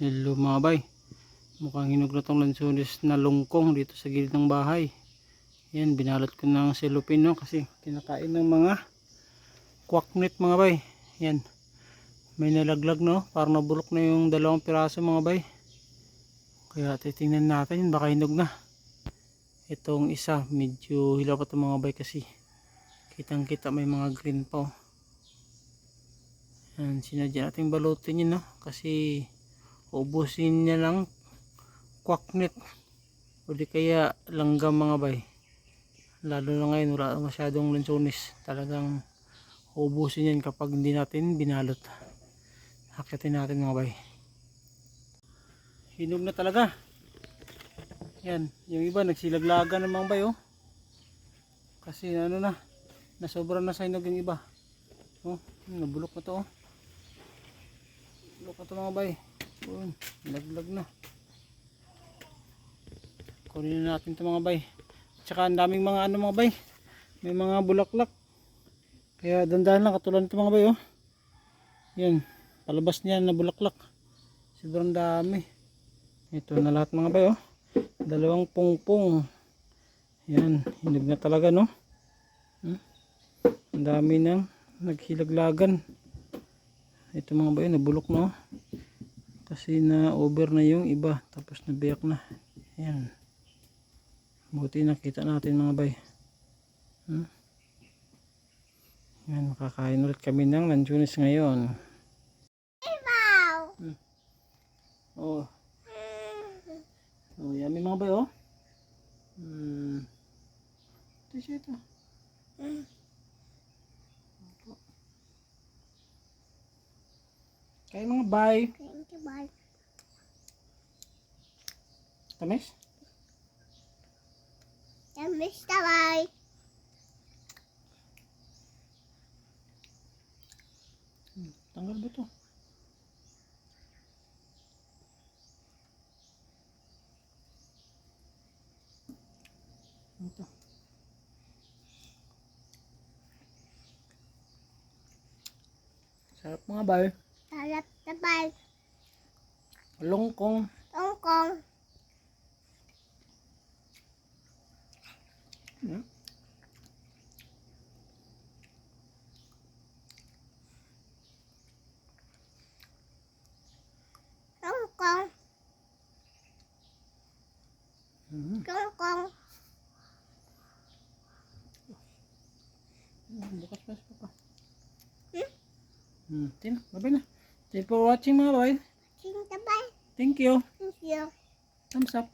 Hello mga bay. Mukhang hinog na tong lansunis na lungkong dito sa gilid ng bahay. Yan, binalot ko ng cellophane no kasi kinakain ng mga quacknet mga bay. Yan. May nalaglag no, parang nabulok na yung dalawang piraso mga bay. Kaya titingnan natin yun, baka hinog na. Itong isa, medyo hilaw pa itong mga bay kasi kitang kita may mga green pa oh. Yan, sinadya natin balutin yun no kasi ubusin niya lang quacknet o di kaya langgam mga bay. Lalo na ngayon wala masyadong lansones talagang ubusin yan kapag hindi natin binalot. Hakitin natin mga bay. Hinog na talaga. Yan yung iba nagsilaglagan ng mga bay oh. Kasi ano na nasobra na sa hinog yung iba. Oh nabulok na to oh. Bulok na to mga bay yun, laglag na. Kunin na natin ito mga bay. Tsaka ang daming mga ano mga bay. May mga bulaklak. Kaya dandahan lang katulad nito mga bay oh. Yan, palabas niya na bulaklak. Sobrang dami. Ito na lahat mga bay oh. Dalawang pungpong. Yan, hinog na talaga no. Hmm? Ang dami nang naghilaglagan. Ito mga bay, nabulok na oh kasi na over na yung iba. Tapos nabiyak na. Yan buti nakita natin mga bay. Hmm? yan makakain ulit kami ng lanchunis ngayon. Hmm. oh. Oh yummy mga bay oh. Hmm. ito siya ito. Kaya mga bye. Tamis Mr. Bye. tanggal ba ito ito sarap mga bay Sarap na bye. longkong Tongkong. Hmm? Tongkong. Tongkong. Hmm, bukas pa Hmm? hmm tin babay na thank you for watching mga bay Thank you, bye. thank you Thank you. thumbs up